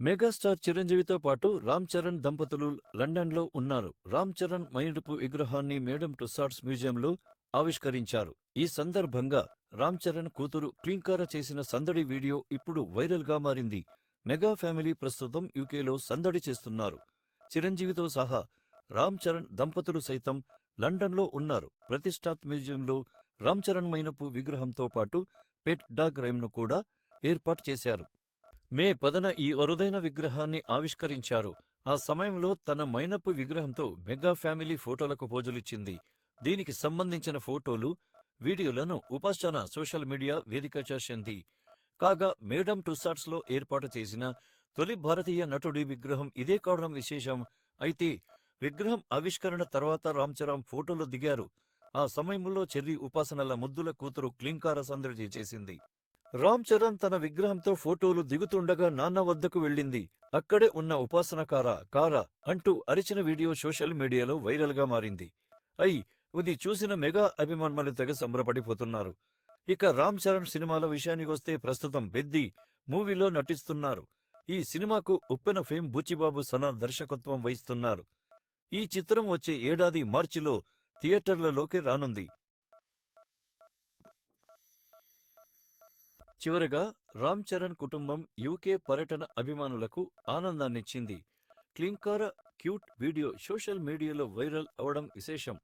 Megastar చిరంజీవితో పాటు రామ్ చరణ్ దంపతులు లండన్లో ఉన్నారు. రామ్ చరణ్ మైనపు విగ్రహాన్ని మేడం టుసార్ట్స్ మ్యూజియంలో ఆవిష్కరించారు. ఈ సందర్భంగా రామ్ చరణ్ కూతురు క్లీంకార చేసిన సందడి వీడియో ఇప్పుడు వైరల్గా మారింది. మెగా ఫ్యామిలీ ప్రస్తుతం యూకేలో సందడి చేస్తున్నారు. చిరంజీవితో సహా రామ్ చరణ్ దంపతులు సైతం లండన్లో ఉన్నారు. ప్రతిష్టాత్ మ్యూజియంలో రామ్ చరణ్ మైనపు విగ్రహంతో పాటు పెట్ డాగ్ రైమ్ను కూడా ఏర్పాటు చేశారు. మే పదన ఈ అరుదైన విగ్రహాన్ని ఆవిష్కరించారు. ఆ సమయంలో తన మైనపు విగ్రహంతో మెగా ఫ్యామిలీ ఫోటోలకు పోజులిచ్చింది. దీనికి సంబంధించిన ఫోటోలు వీడియోలను ఉపాసన సోషల్ మీడియా వేదిక చేసింది. కాగా మేడం టుసాట్స్లో ఏర్పాటు చేసిన తొలి భారతీయ నటుడి విగ్రహం ఇదే కావడం విశేషం. అయితే విగ్రహం ఆవిష్కరణ తర్వాత రామ్ చరణ్ ఫోటోలు దిగారు. ఆ సమయంలో చెర్రి ఉపాసనల ముద్దుల కూతురు క్లింకార సందడి చేసింది. రామ్ చరణ్ తన విగ్రహంతో ఫోటోలు దిగుతుండగా నాన్న వద్దకు వెళ్ళింది. అక్కడే ఉన్న ఉపాసనకార కార అంటూ అరిచిన వీడియో సోషల్ మీడియాలో వైరల్గా మారింది. అయి ఇది చూసిన మెగా అభిమానులు తెగ సంబరపడిపోతున్నారు. ఇక రామ్ చరణ్ సినిమాల విషయానికి వస్తే ప్రస్తుతం బెద్ది మూవీలో నటిస్తున్నారు. ఈ సినిమాకు ఉప్పెన ఫేమ్ బుచ్చిబాబు సనా దర్శకత్వం వహిస్తున్నారు. ఈ చిత్రం వచ్చే ఏడాది మార్చిలో థియేటర్లలోకి రానుంది. చివరగా రామ్ చరణ్ కుటుంబం యూకే పర్యటన అభిమానులకు ఆనందాన్నిచ్చింది. Klinkaara cute video social media viral అవడం విశేషం.